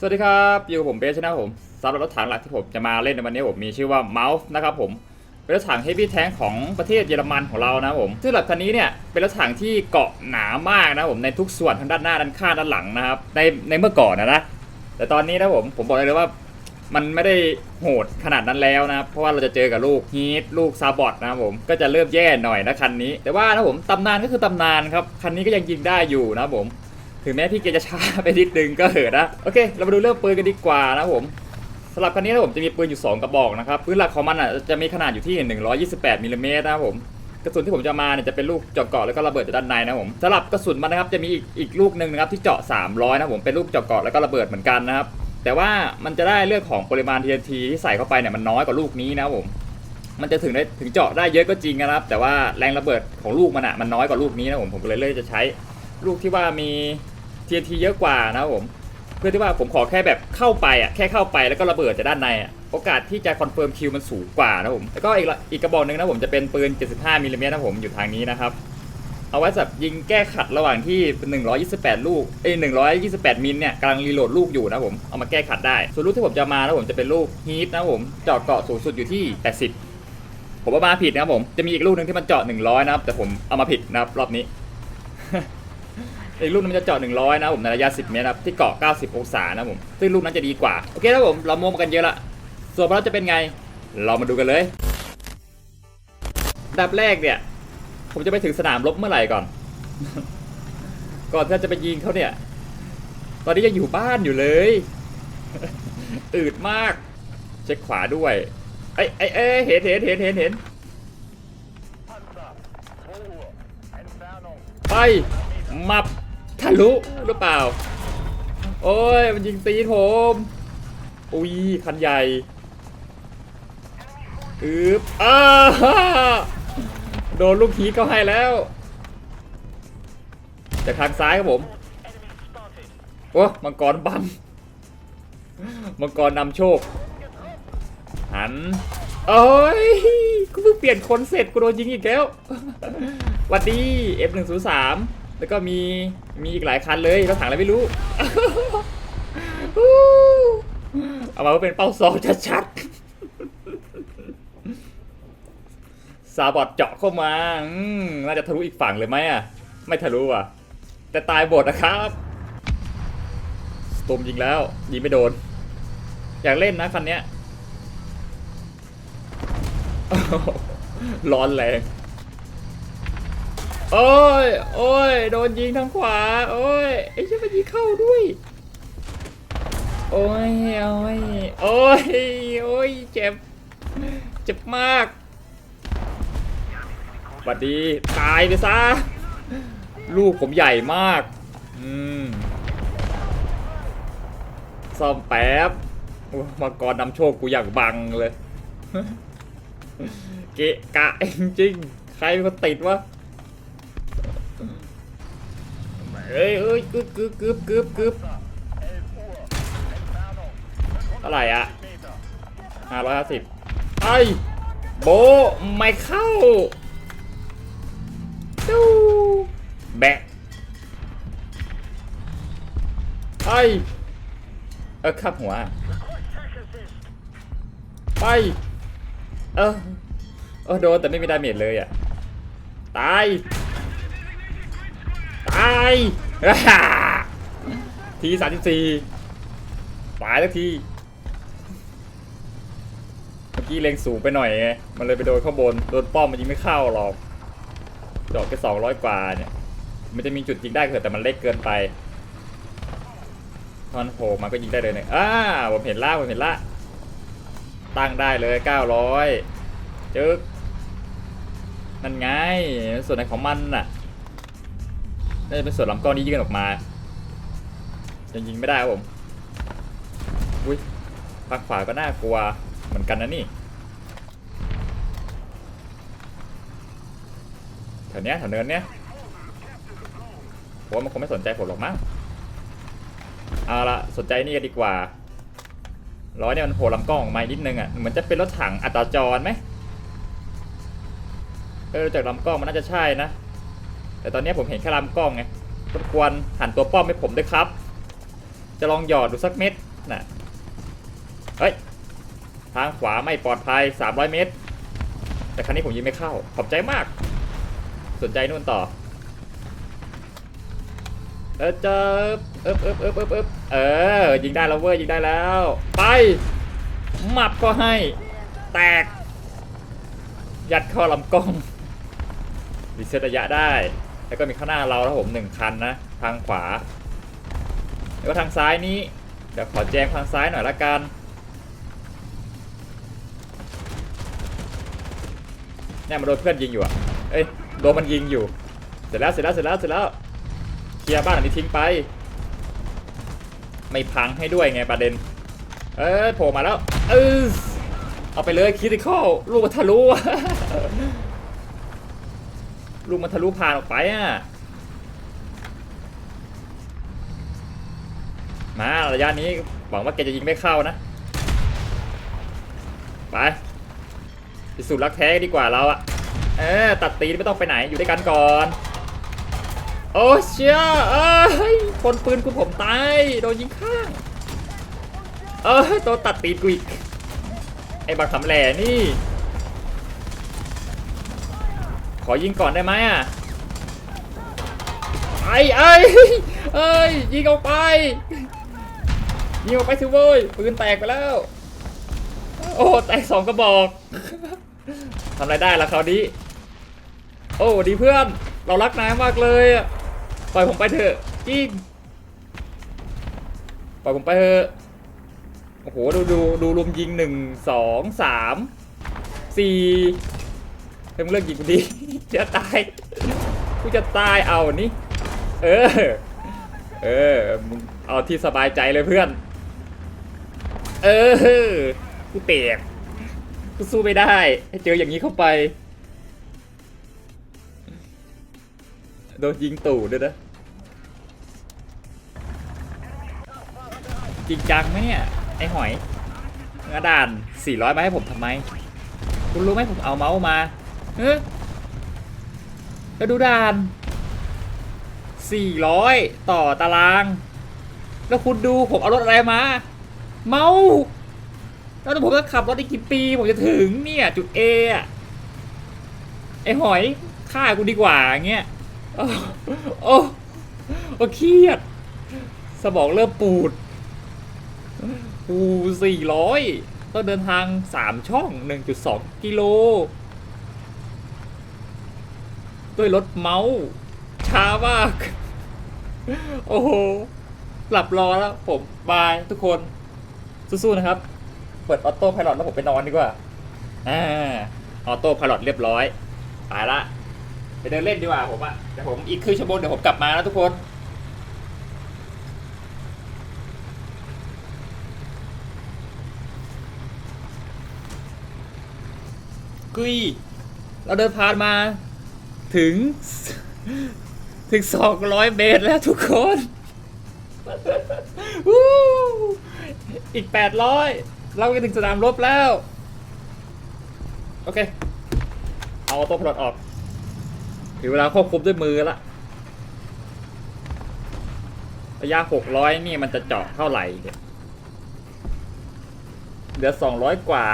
สวัสดีครับอยู่กับผมเบสชนะผมสำหรับรถถังหลักที่ผมจะมาเล่นในวันนี้ผมมีชื่อว่าเมาส์นะครับผมเป็นรถถังเฮฟวี่แท้งของประเทศเยอรมันของเรานะผมซึ่งรถคันนี้เนี่ยเป็นรถถังที่เกาะหนามากนะผมในทุกส่วนทั้งด้านหน้าด้านข้างด้านหลังนะครับในในเมื่อก่อนนะนะแต่ตอนนี้นะผมผมบอกเลยว่ามันไม่ได้โหดขนาดนั้นแล้วนะเพราะว่าเราจะเจอกับลูกฮีทลูกซาบอตนะครับผมก็จะเริ่มแย่หน่อยนะคันนี้ แต่ว่านะผมตำนานก็คือตำนานครับคันนี้ก็ยังยิงได้อยู่นะผม ถึงแม้พี่เกจะช้าไปนิดนึงก็เหอะนะโอเค เรามาดูเรื่องปืนกันดีกว่านะผมสำหรับคันนี้นะผมจะมีปืนอยู่ 2 กระบอกนะครับปืนหลักของมันอะจะมีขนาดอยู่ที่ 128มิลลิเมตรนะครับผมกระสุนที่ผมจะมาเนี่ยจะเป็นลูกเจาะเกาะแล้วก็ระเบิดจากด้านในนะผมสำหรับกระสุนมันนะครับจะมีอีกอีกลูกหนึ่งนะครับที่เจาะ 300 นะผมเป็นลูกเจาะเกาะแล้วก็ระเบิดเหมือนกันนะครับแต่ว่ามันจะได้เรื่องของปริมาณ TNT ที่ใส่เข้าไปเนี่ยมันน้อยกว่าลูกนี้นะผมมันจะถึงได้ถึงเจาะได้เยอะก็จริงนะครับ แต่ว่าแรงระเบิดของลูกมันอะมันน้อยกว่าลูกนี้นะผมผมก็เลยเลือกจะใช้ลูกที่ว่ามี TNT เยอะกว่านะครับผม เพื่อที่ว่าผมขอแค่แบบเข้าไปอะแค่เข้าไปแล้วก็ระเบิดจากด้านในอะโอกาสที่จะคอนเฟิร์มคิวมันสูงกว่านะผมแล้วก็อีกอีกกระบอกหนึ่งนะผมจะเป็นปืน 75มิลลิเมตรนะผมอยู่ทางนี้นะครับเอาไว้สำหรับยิงแก้ขัดระหว่างที่ 128 ลูกเอ้ย128 มิลเนี่ยกำลังรีโหลดลูกอยู่นะผม เอามาแก้ขัดได้ ส่วนลูกที่ผมจะมานะผมจะเป็นลูกฮีทนะผม เจาะเกาะสูงสุดอยู่ที่ 80 ผมว่ามาผิดนะครับผม จะมีอีกลูกหนึ่งที่มันเจาะ 100 นะครับ แต่ผมเอามาผิดนะครับรอบนี้ อีกลูกนึงมันจะเจาะ100 นะผมในระยะ 10 เมตรครับที่เกาะ 90 องศานะผมซึ่งลูกนั้นจะดีกว่า โอเคนะผม เราโม้กันเยอะละ ส่วนเราจะเป็นไง เรามาดูกันเลยดับแรกเนี่ย ผมจะไปถึงสนามรบเมื่อไหร่ก่อน ก่อนที่จะไปยิงเขาเนี่ย ตอนนี้ยังอยู่บ้านอยู่เลย อืดมาก เช็คขวาด้วย ไอ้ไอ้เอ้เห็นเห็นเห็นเห็นเห็นไปมับ ทะลุหรือเปล่า โอ้ย มันยิงตีผมอุ้ยคันใหญ่อึบอ้าฮ่าโดนลูกฮีเขาให้แล้วจากทางซ้ายครับผม โอ้มังกรบัมมังกรนำโชค หัน โอ้ย กูเพิ่งเปลี่ยนคนเสร็จ กูโดนยิงอีกแล้วหวัดดี F103 แล้วก็มีมีอีกหลายคันเลยรถถังอะไรไม่รู้ เอามาว่าเป็นเป้าซองชัดๆซาบอดเจาะเข้ามาอืน่าจะทะลุอีกฝั่งเลยไหมอะ ไม่ทะลุอะ แต่ตายบทนะครับสตูมยิงแล้วยิงไม่โดน อยากเล่นนะคันเนี้ยร้อนแรง โอ้ย โอ้ย โดนยิงทางขวา โอ้ย ไอ้เชี่ยมันยิงเข้าด้วย โอ้ย โอ้ย โอ้ย โอ้ย เจ็บ เจ็บมากบัดดีตายไปซะ ลูกผมใหญ่มาก อืมซ่อมแป๊บมังกรนำโชคกูอย่างบังเลย เกะกะจริง ใครมาติดวะ เอ้ยเอ้ยกึบกึบกึบกึบกึบเท่าไหร่อะห้าร้อยห้าสิบไอ้โบไม่เข้าดูแบะไอ้เออขับหัว ไป เออเออโดนแต่ไม่มีดาเมจเลยอะ ตายายทีสามสิบสี่ตายแล้วทีเมื่อกี้เล็งสูงไปหน่อยไงมันเลยไปโดนข้างบนโดนป้อมมันยิงไม่เข้าหรอกดอกแค่สองร้อยกว่าเนี่ย มันจะมีจุดยิงได้เถอะแต่มันเล็กเกินไปทอนโผล่มาก็ยิงได้เลยเนี่ยอ่าผมเห็นละผมเห็นละตั้งได้เลยเก้าร้อยจึ๊กนั่นไง ส่วนไหนของมันน่ะ น่าจะเป็นส่วนลำกล้องที่ยื่นออกมายังยิงไม่ได้ครับผมอุ้ยฝั่งขวาก็น่ากลัวเหมือนกันนะนี่แถวเนี้ยแถวเนินเนี้ยผมว่ามันคงไม่สนใจผมหรอกมั้งเอาละสนใจนี่กันดีกว่าร้อยเนี่ยมันโผล่ลำกล้องออกมานิดนึงอะเหมือนจะเป็นรถถังอัตราจรไหมเออจากลำกล้องมันน่าจะใช่นะ แต่ตอนนี้ผมเห็นแค่ลำกล้องไงรบกวนหันตัวป้อมให้ผมด้วยครับ จะลองหยอดดูสักเม็ดน่ะเฮ้ย ทางขวาไม่ปลอดภัย 300 เมตร แต่ครั้นี้ผมยิงไม่เข้า ขอบใจมาก สนใจนู่นต่อ เออเจอเอบเอบเอบเอบเอบเออ ยิงได้แล้วเว้ยยิงได้แล้ว ไป หมับก็ให้ แตก ยัดเข้าลำกล้อง รีเซ็ตระยะได้ แล้วก็มีข้างหน้าเราแล้วผมหนึ่งคันนะ ทางขวา แล้วก็ทางซ้ายนี้ เดี๋ยวขอแจงทางซ้ายหน่อยละกัน เนี่ยมาโดนเพื่อนยิงอยู่อะ เอ้ย โดนมันยิงอยู่ เสร็จแล้ว เสร็จแล้ว เสร็จแล้ว เสร็จแล้ว เคลียร์บ้านหลังนี้ทิ้งไป ไม่พังให้ด้วยไงประเด็น เอ้ยโผล่มาแล้ว เออเอาไปเลยคิติคอลลูกทะลุ ลูกมันทะลุผ่านออกไปอะ มาระยะนี้หวังว่าแกจะยิงไม่เข้านะ ไปพิสูจน์รักแท้ดีกว่าเราอะเออตัดตีไม่ต้องไปไหนอยู่ด้วยกันก่อน โอ้เชี่ยเอ้ยคนปืนกูผมตาย โดนยิงข้าง เอ้ยโดนตัดตีกูอีก ไอ้บักสำแหล่นี่ ขอยิงก่อนได้ไหมอะไอ้ไอ้เอ้ยยิงออกไปยิงออกไปสิเว้ยปืนแตกไปแล้ว โอ้แตกสองกระบอกทำอะไรได้ละคราวนี้ โอ้ดีเพื่อน เรารักนายมากเลยอะปล่อยผมไปเถอะจิงปล่อยผมไปเถอะโอ้โหดูดูดูรวมยิงหนึ่งสองสามสี่ เฮ้ยมึงเลิกยิงกูดิจะตายกูจะตายเอานี่เออเออมึงเอาที่สบายใจเลยเพื่อน เออกูเตกกูสู้ไม่ได้เจออย่างนี้เข้าไปโดนยิงตู่ด้วยนะจริงจังไหมเนี่ย ไอ้หอยกระดาน 400 มาให้ผมทำไม คุณรู้ไหมผมเอาเมาส์มา เฮ้ยแล้วดูด่าน 400 ต่อตาราง แล้วคุณดูผมเอารถอะไรมา เมา แล้วผมจะขับรถอีกกี่ปี ผมจะถึงเนี่ย จุด A ออะไอหอยฆ่ากูดีกว่าเงี้ย โอ้โอ้โอ้เครียด สมองเริ่มปูดปูสี่ร้อยต้องเดินทางสามช่องหนึ่งจุดสองกิโล ด้วยรถเมาส์ช้ามาก โอ้โห หลับรอแล้วผม บายทุกคน สู้ๆนะครับ เปิดออโต้พายロแล้วผมไปนอนดีกว่า อ่า ออโต้พายロเรียบร้อย ไปละ ไปเดินเล่นดีกว่าผมอะเดี๋ยวผมอีกครึ่งชั่วโมงเดี๋ยวผมกลับมาแล้วทุกคนกุยเราเดินผ่านมา ถึง ถึง200เมตรแล้วทุกคนวู้อีก800เราก็ถึงสนามรบแล้ว โอเค เอาออโต้พลอตออกถึงเวลาควบคุมด้วยมือละระยะ600นี่มันจะเจาะเท่าไหร่เนี่ยเหลือ200กว่า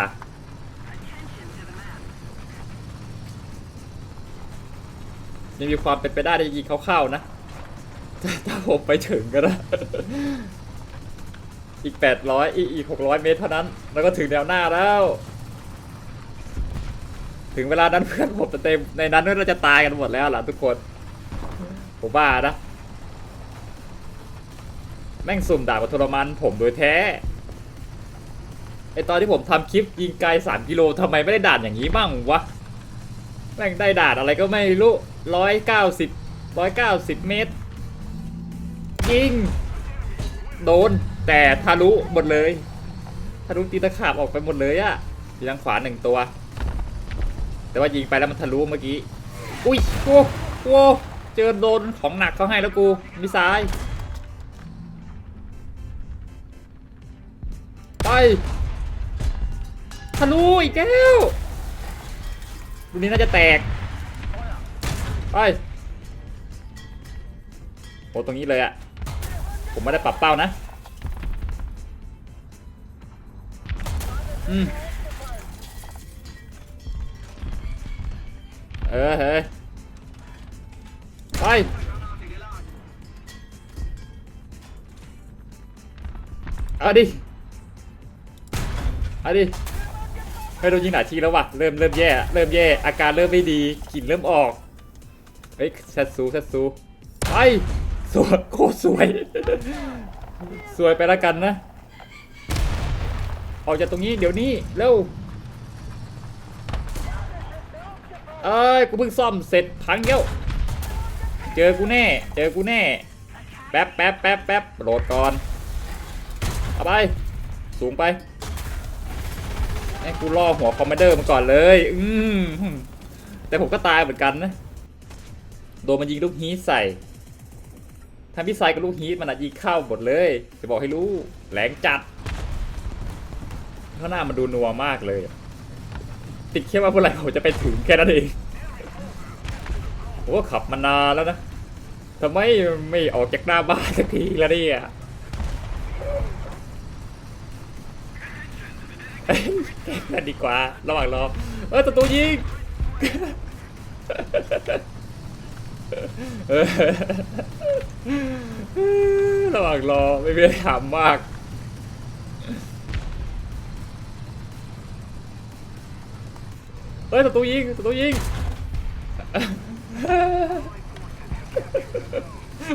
ยังมีความเป็นไปได้ที่ยิงเขาเข้านะถ้าผมไปถึงก็นะอีก 800 อีกอีก 600 เมตรเท่านั้น แล้วก็ถึงแนวหน้าแล้ว ถึงเวลานั้นเพื่อนผมจะเต็ม ในนั้นเราจะตายกันหมดแล้วล่ะทุกคน ผมว่านะ แม่งสุ่มด่ากับทรมานผมโดยแท้ ไอตอนที่ผมทำคลิปยิงไกล 3 กิโลทำไมไม่ได้ด่านอย่างนี้บ้างวะ แม่งได้ดานอะไรก็ไม่รู้ร้อยเก้าสิบร้อยเก้าสิบเมตรยิงโดนแต่ทะลุหมดเลยทะลุตีตะขาบออกไปหมดเลยอะอยู่ทางขวาหนึ่งตัว แต่ว่ายิงไปแล้วมันทะลุเมื่อกี้ อุ้ยโว้โว้เจอโดนของหนักเขาให้แล้วกูมิสายไปทะลุอีกแล้ว ตรงนี้น่าจะแตก ไป โห ตรงนี้เลยอะผมไม่ได้ปรับเป้านะ อืม เออเฮ้ย ไป เอาดิ เอาดิ เฮ้ยโดนยิงหลายทีแล้วว่ะเริ่มเริ่มแย่ เริ่มแย่ อาการเริ่มไม่ดีกลิ่นเริ่มออกเฮ้ยแซดซูแซดซูไปสวยโคตรสวย สวยไปแล้วกันนะ ออกจากตรงนี้เดี๋ยวนี้เร็วเอ้ยกูเพิ่งซ่อมเสร็จพังเกี้ยวเจอกูแน่ เจอกูแน่ แป๊บแป๊บแป๊บแป๊บโหลดก่อนเอาไป สูงไป ให้กูล่อหัวคอมมานเดอร์มาก่อนเลย อืมแต่ผมก็ตายเหมือนกันนะ โดนมันยิงลูกฮีทใส่ทั้งพี่ไซกับลูกฮีทมันอะยิงเข้าหมดเลย จะบอกให้รู้แหลงจัด ข้างหน้ามันดูนัวมากเลย ติดแค่ว่าเมื่อไหร่ผมจะไปถึงแค่นั้นเองโอ้ขับมานานแล้วนะทำไมไม่ออกจากหน้าบ้านสักทีละเนี่ย แกล้งกันดีกว่า ระหว่างรอ เออตัวตัวยิงระหว่างรอไม่มีอะไรถามมาก เฮ้ยศัตรูยิงศัตรูยิง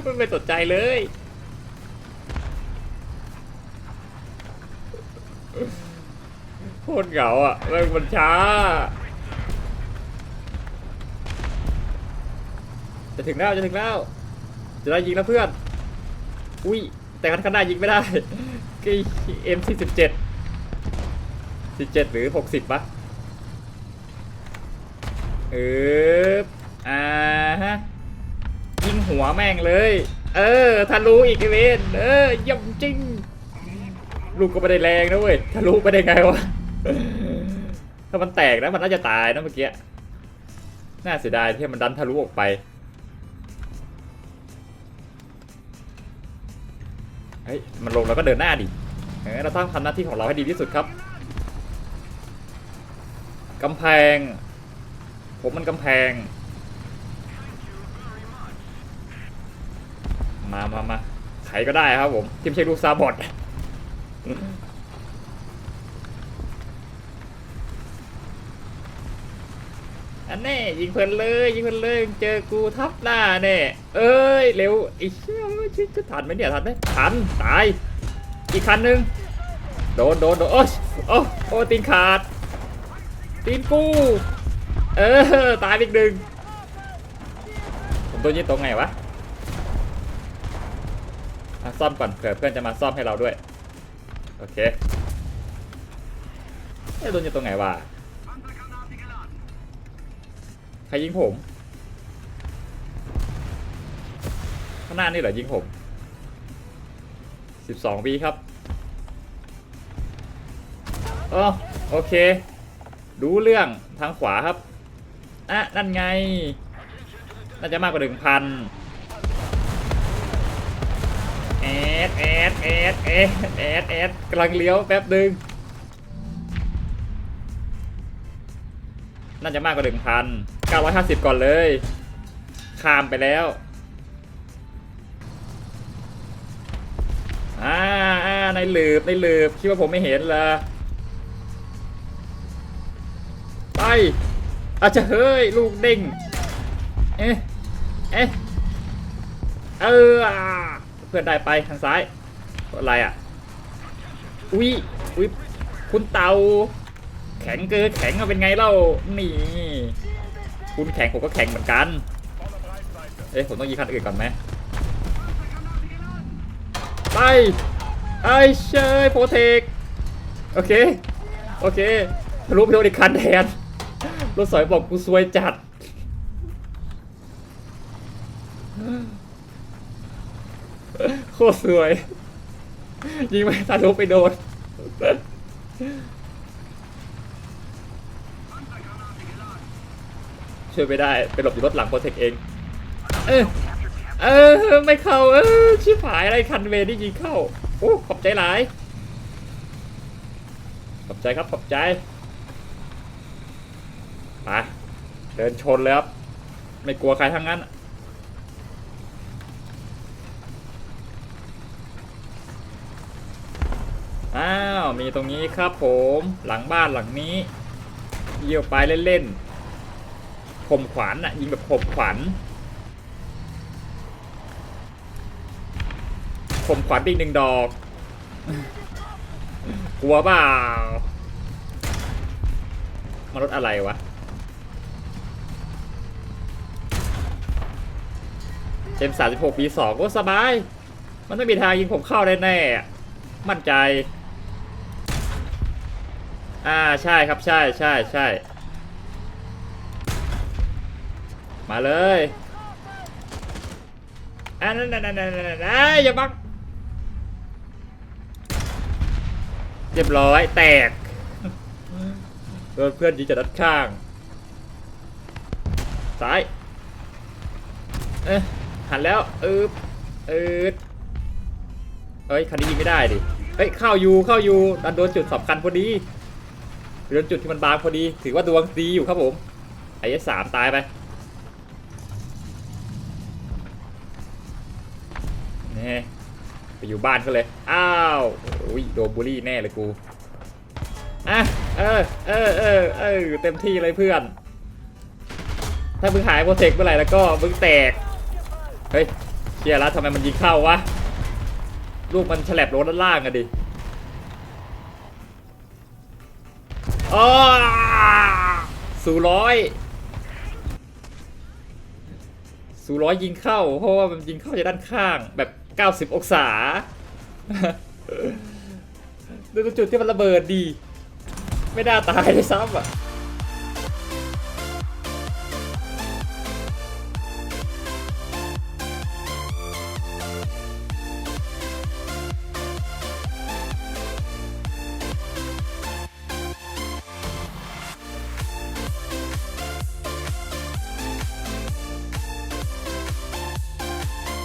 มันไม่สนใจเลย โคตรเหงาอะแม่งมันช้า จะถึงแล้วจะถึงแล้ว จะได้ยิงแล้วเพื่อน อุ้ย แต่คันข้างหน้ายิงไม่ได้ก็เอ็มที่สิบเจ็ดสิบเจ็ดหรือหกสิบปะเอออ่าฮะ ยิงหัวแม่งเลย เออทะลุอีกเวนเออเยี่ยมจริง ลูกก็ไม่ได้แรงนะเว้ยทะลุไปได้ไงวะ ถ้ามันแตกนะมันน่าจะตายนะเมื่อกี้ น่าเสียดายที่มันดันทะลุออกไป เฮ้ย มันลงแล้วก็เดินหน้าดิเออเราต้องทำหน้าที่ของเราให้ดีที่สุดครับ กำแพง ผมมันกำแพง มามามาใครก็ได้ครับผมที่ไม่ใช่ลูกซาบอด นแน่ยิงเพลินเลยยิงเพลินเลยเจอกูทับหน้าแน่เอ้ยเร็วไอ้เชี่ยชิจะทันไหมเนี่ยทันไหมทันตาย อีกคันหนึ่งโดนโดนโดนโอ้โอ้โอ้ตีนขาดตีนกูเออตายอีกหนึ่งผมตัวนี้ตรงไงวะอะซ่อมก่อนเผื่อเพื่อนจะมาซ่อมให้เราด้วยโอเคไอ้ตัวนี้ตรงไหนวะ ใครยิงผม ข้างหน้านี่เหรอยิงผมสิบสองปีครับอ๋อโอเค รู้เรื่องทางขวาครับอะนั่นไง น่าจะมากกว่าหนึ่งพันแอดแอดแอดแอดแอดแอดกำลังเลี้ยวแป๊บหนึ่งน่าจะมากกว่าหนึ่งพัน เก้าร้อยห้าสิบก่อนเลย ข้ามไปแล้วอ่าอ่าในหลืบในหลืบคิดว่าผมไม่เห็นเหรอไปอาจจะเฮ้ย ลูกเด้งเอ๊ะเอ๊ะเออเพื่อนได้ไปทางซ้ายอะไรอะอุ้ยอุ้ยคุณเตา แข็งเกินแข็งเป็นไงเล่านี่ คุณแข็งผมก็แข็งเหมือนกัน เอ๊ะผมต้องยิงคันอื่นก่อนไหมไปไอ้เชยโปรเทคโอเค โอเคทะลุไปโดนอีกคันแทนรถสอยบอกกูซวยจัด โคตรสวย ยิงไปทะลุไปโดน ช่วยไม่ได้ไปหลบอยู่รถหลังโปรเทคเอง เออเออไม่เข้าเออชิบหายอะไรคันเวนี่ยิงเข้าโอ้ขอบใจหลาย ขอบใจครับขอบใจไปเดินชนเลยครับไม่กลัวใครทั้งนั้นอ้าวมีตรงนี้ครับผมหลังบ้านหลังนี้เยี่ยวไปเล่นๆ ข่มขวัญอะยิงแบบข่มขวัญข่มขวัญไปอีกหนึ่งดอก กลัวเปล่ามารถอะไรวะ M36 B2 ก็สบาย มันไม่มีทางยิงผมเข้าได้แน่ มั่นใจ อ่าใช่ครับใช่ใช่ใช่ มาเลยอ่านั่นนั่นนั่นนั่นนั่นอย่าบังเรียบร้อยแตกโดนเพื่อนยิงจากด้านข้างซ้ายเอ๊ะหันแล้วออเออเอ้ยคันนี้ยิงไม่ได้ดิเอ้ยเข้าอยู่เข้าอยู่ดันโดนจุดสำคัญพอดีโดนจุดที่มันบางพอดี ถือว่าดวงดีอยู่ครับผมไอ้สามตายไป นี่ไปอยู่บ้านเขาเลย อ้าวอุ้ยโดนบูลลี่แน่เลยกูอะเออเออเออเออเต็มที่เลยเพื่อน ถ้ามึงหายโปรเทคเมื่อไหร่แล้วก็มึงแตก เฮ้ยเชียร์แล้วทำไมมันยิงเข้าวะ ลูกมันฉลับรถด้านล่างอะดิอ้อสู่ร้อยสู่ร้อยยิงเข้า เพราะว่ามันยิงเข้าจากด้านข้างแบบ 90 องศาดูจุดที่มันระเบิดดี ไม่น่าตายเลยซ้ำอะ